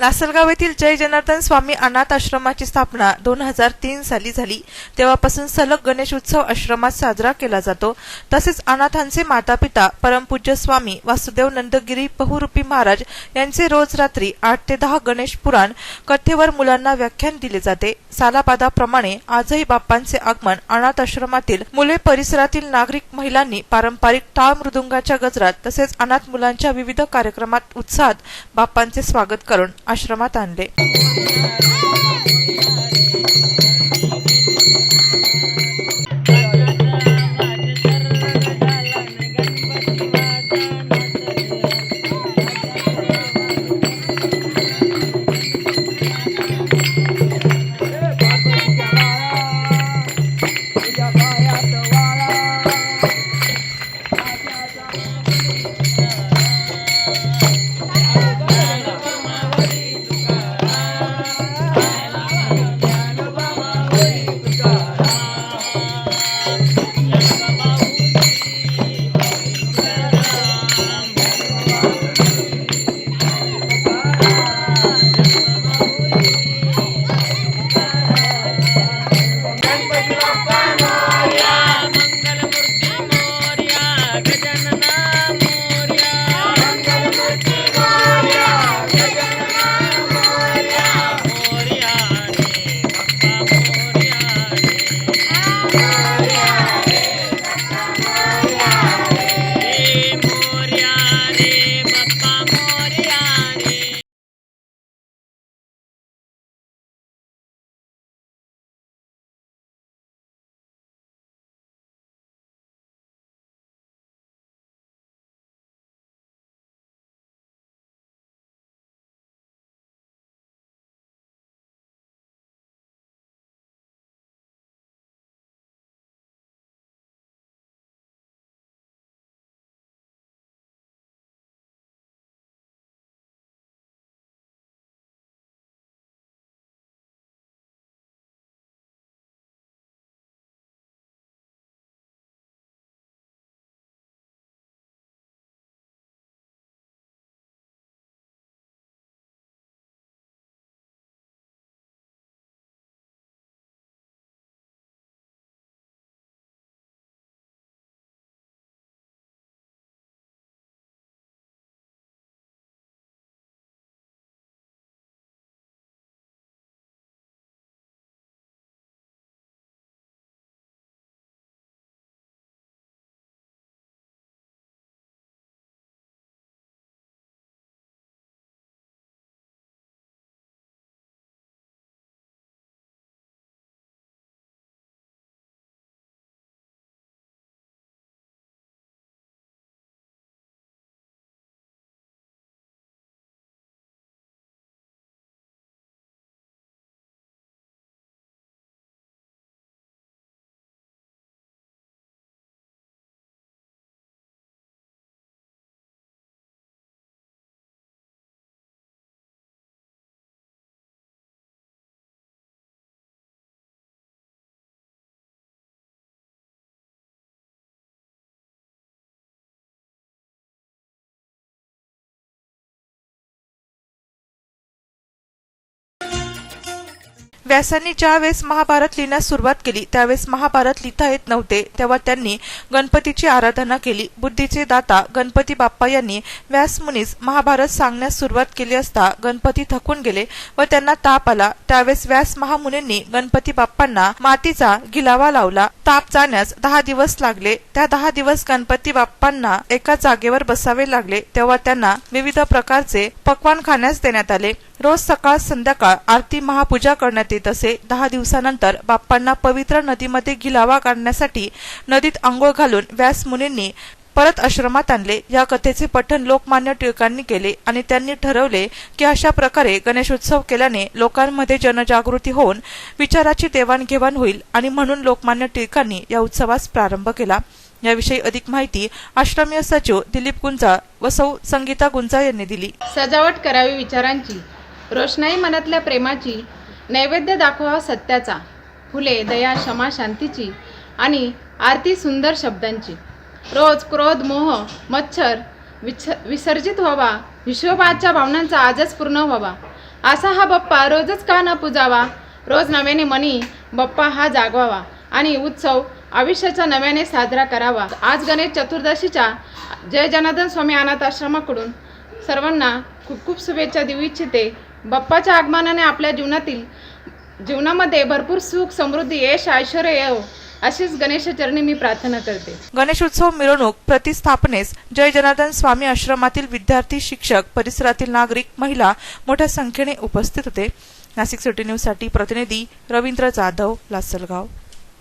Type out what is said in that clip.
लासलगाव येथील जय जनार्दन स्वामी अनाथ आश्रमाची स्थापना दोन हजार तीन साली झाली. तेव्हापासून सलग गणेश उत्सव आश्रमात साजरा केला जातो. तसेच अनाथांचे मातापिता परमपूज्य स्वामी वासुदेव नंदगिरी बहुरूपी महाराज यांचे रोज रात्री आठ ते दहा गणेश पुराण कथेवर मुलांना व्याख्यान दिले जाते. सालाबादाप्रमाणे आजही बाप्पांचे आगमन अनाथ आश्रमातील मुले परिसरातील नागरिक महिलांनी पारंपरिक टाळ मृदुंगाच्या गजरात तसेच अनाथ मुलांच्या विविध कार्यक्रमात उत्साहात बाप्पांचे स्वागत करून आश्रमात आणले. व्यासांनी ज्या वेळेस महाभारत लिहिण्यास सुरुवात केली त्यावेळेस महाभारत लिहिता येत नव्हते तेव्हा त्यांनी गणपतीची आराधना केली. बुद्धीचे दाता गणपती बाप्पा यांनी व्यासमुनीस महाभारत सांगण्यास सुरुवात केली असता गणपती थकून गेले व त्यांना ताप आला. त्यावेळेस व्यास महामुनींनी गणपती बाप्पांना मातीचा गिलावा लावला. ताप जाण्यास दहा दिवस लागले. त्या दहा दिवस गणपती बाप्पांना एका जागेवर बसावे लागले. तेव्हा त्यांना विविध प्रकारचे पक्वान खाण्यास देण्यात आले. रोज सकाळ संध्याकाळ आरती महापूजा करण्यात येत असे. दहा दिवसानंतर बाप्पांना पवित्र नदीमध्ये गिलावा काढण्यासाठी नदीत आंघोळ घालून व्यास मुनींनी परत आश्रमात आणले. या कथेचे पठण लोकमान्य टिळकांनी केले आणि त्यांनी ठरवले की अशा प्रकारे गणेशोत्सव केल्याने लोकांमध्ये जनजागृती होऊन विचाराची देवाणघेवाण होईल आणि म्हणून लोकमान्य टिळकांनी या उत्सवास प्रारंभ केला. याविषयी अधिक माहिती आश्रमीय सचिव दिलीप गुंजा व सौ संगीता गुंजा यांनी दिली. सजावट करावी विचारांची. रोषणाई मनातल्या प्रेमाची नैवेद्य दाखवा सत्याचा. फुले दया क्षमा शांतीची आणि आरती सुंदर शब्दांची. रोज क्रोध मोह मच्छर विच विसर्जित व्हावा. विश्वबाच्या भावनांचा आजच पूर्ण व्हावा. असा हा बाप्पा रोजच का न पूजावा? रोज नव्याने मनी बाप्पा हा जागवावा आणि उत्सव आयुष्याचा नव्याने साजरा करावा. आज गणेश चतुर्दशीच्या जय जनार्दन स्वामी अनाथ आश्रमाकडून सर्वांना खूप खूप शुभेच्छा देऊ इच्छिते. बाप्पाच्या आगमनाने आपल्या जीवनातील जीवनामध्ये भरपूर सुख समृद्धी यश ऐश्वर येव अशीच गणेशचरणी मी प्रार्थना करते. गणेशोत्सव मिरवणूक प्रतिस्थापनेस जय जनार्दन स्वामी आश्रमातील विद्यार्थी शिक्षक परिसरातील नागरिक महिला मोठ्या संख्येने उपस्थित होते. नाशिक सिटी न्यूजसाठी प्रतिनिधी रवींद्र जाधव लासलगाव.